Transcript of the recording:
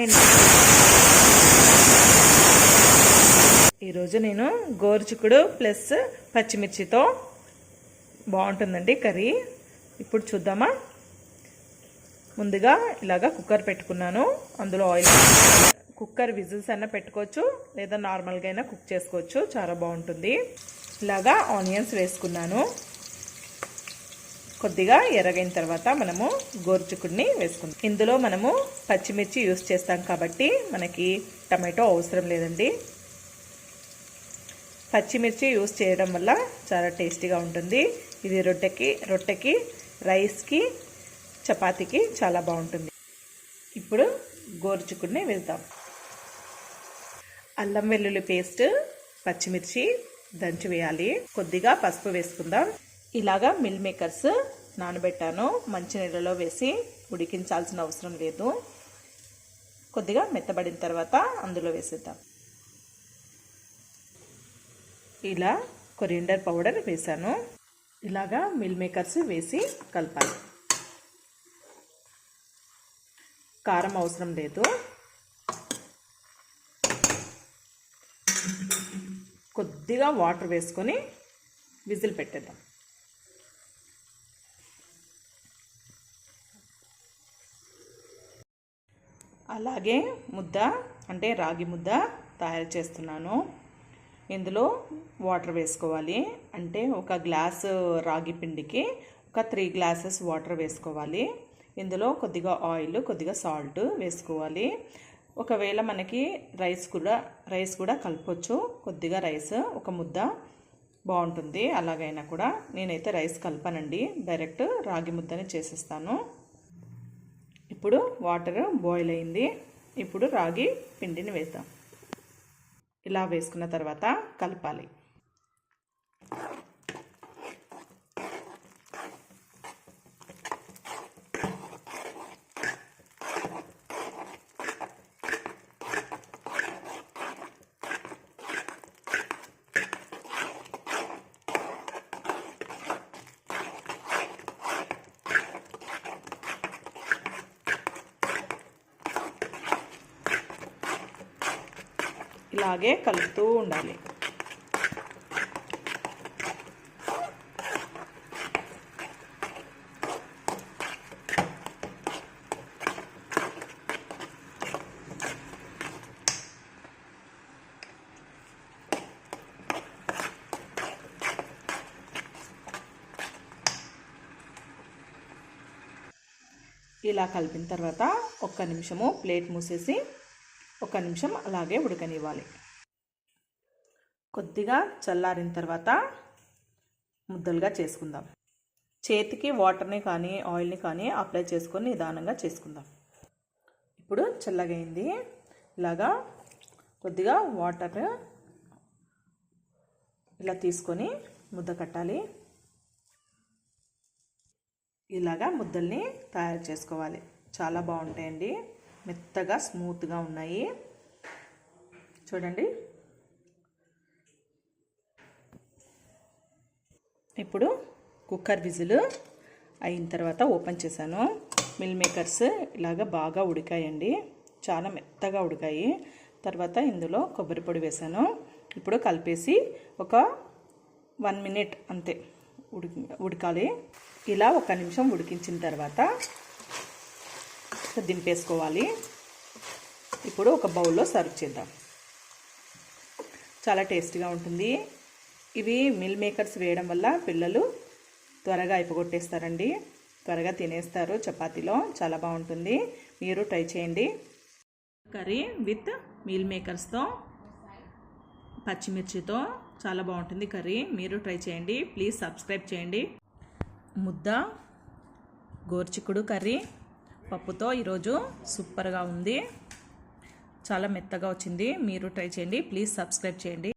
Hi ఈరోజు నేను గోరుచుకుడు plus పచ్చిమిర్చితో బాగుంటుందండి కర్రీ. ఇప్పుడు చూద్దామా? ముందుగా ఇలాగా కుక్కర్ పెట్టుకున్నాను. అందులో ఆయిల్ కుక్కర్ విజిల్స్ అయినా పెట్టుకోవచ్చు లేదా నార్మల్గా అయినా కుక్ చేసుకోవచ్చు. చాలా బాగుంటుంది. ఇలాగా ఆనియన్స్ వేసుకున్నాను. కొద్దిగా ఎర్రగైన తర్వాత మనము గోరుచుకుడిని వేసుకుందాం. ఇందులో మనము పచ్చిమిర్చి యూస్ చేస్తాం కాబట్టి మనకి టమాటో అవసరం లేదండి. పచ్చిమిర్చి యూస్ చేయడం వల్ల చాలా టేస్టీగా ఉంటుంది. ఇది రొట్టెకి రొట్టెకి రైస్కి చపాతీకి చాలా బాగుంటుంది. ఇప్పుడు గోరుచుకుడిని వేద్దాం. అల్లం వెల్లుల్లి పేస్ట్ పచ్చిమిర్చి దంచి వేయాలి. కొద్దిగా పసుపు వేసుకుందాం. ఇలాగా మిల్ మేకర్స్ నానబెట్టాను. మంచినీళ్ళలో వేసి ఉడికించాల్సిన అవసరం లేదు. కొద్దిగా మెత్తబడిన తర్వాత అందులో వేసేద్దాం. ఇలా కొరియండర్ పౌడర్ వేసాను. ఇలాగా మిల్ మేకర్స్ వేసి కలపాలి. కారం అవసరం లేదు. కొద్దిగా వాటర్ వేసుకొని విజిల్ పెట్టేద్దాం. అలాగే ముద్ద అంటే రాగి ముద్ద తయారు చేస్తున్నాను. ఇందులో వాటర్ వేసుకోవాలి. అంటే ఒక గ్లాస్ రాగి పిండికి ఒక త్రీ గ్లాసెస్ వాటర్ వేసుకోవాలి. ఇందులో కొద్దిగా ఆయిల్ కొద్దిగా సాల్ట్ వేసుకోవాలి. ఒకవేళ మనకి రైస్ కూడా రైస్ కూడా కలపొచ్చు. కొద్దిగా రైస్ ఒక ముద్ద బాగుంటుంది. అలాగైనా కూడా నేనైతే రైస్ కలపనండి. డైరెక్ట్ రాగి ముద్దని చేసేస్తాను. ఇప్పుడు వాటర్ బాయిల్ అయింది. ఇప్పుడు రాగి పిండిని వేద్దాం. ఇలా వేసుకున్న తర్వాత కలపాలి. ఇలాగే కలుపుతూ ఉండాలి. ఇలా కలిపిన తర్వాత ఒక్క నిమిషము ప్లేట్ మూసేసి ఒక నిమిషం అలాగే ఉడకనివ్వాలి. కొద్దిగా చల్లారిన తర్వాత ముద్దలుగా చేసుకుందాం. చేతికి వాటర్ని కానీ ఆయిల్ని కానీ అప్లై చేసుకొని నిదానంగా చేసుకుందాం. ఇప్పుడు చల్లగైంది. ఇలాగా కొద్దిగా వాటర్ ఇలా తీసుకొని ముద్ద కట్టాలి. ఇలాగా ముద్దల్ని తయారు చేసుకోవాలి. చాలా బాగుంటాయండి. మెత్తగా స్మూత్గా ఉన్నాయి. చూడండి. ఇప్పుడు కుక్కర్ విజిల్ అయిన తర్వాత ఓపెన్ చేశాను. మిల్ మేకర్స్ ఇలాగ బాగా ఉడికాయండి. చాలా మెత్తగా ఉడికాయి. తర్వాత ఇందులో కొబ్బరి పొడి వేసాను ఇప్పుడు కలిపేసి ఒక వన్ మినిట్ అంతే ఉడికి ఉడకాలి. ఇలా ఒక నిమిషం ఉడికించిన తర్వాత దింపేసుకోవాలి. ఇప్పుడు ఒక బౌల్లో సర్వ్ చేద్దాం. చాలా టేస్టీగా ఉంటుంది. ఇవి మిల్ మేకర్స్ వేయడం వల్ల పిల్లలు త్వరగా అయిపోగొట్టేస్తారండి. త్వరగా తినేస్తారు చపాతీలో. చాలా బాగుంటుంది. మీరు ట్రై చేయండి. కర్రీ విత్ మీల్ మేకర్స్తో పచ్చిమిర్చితో చాలా బాగుంటుంది కర్రీ. మీరు ట్రై చేయండి. ప్లీజ్ సబ్స్క్రైబ్ చేయండి. ముద్ద గోర్చిక్కుడు కర్రీ. పప్పుతో ఈరోజు సూపర్గా ఉంది. చాలా మెత్తగా వచ్చింది. మీరు ట్రై చేయండి. ప్లీజ్ సబ్స్క్రైబ్ చేయండి.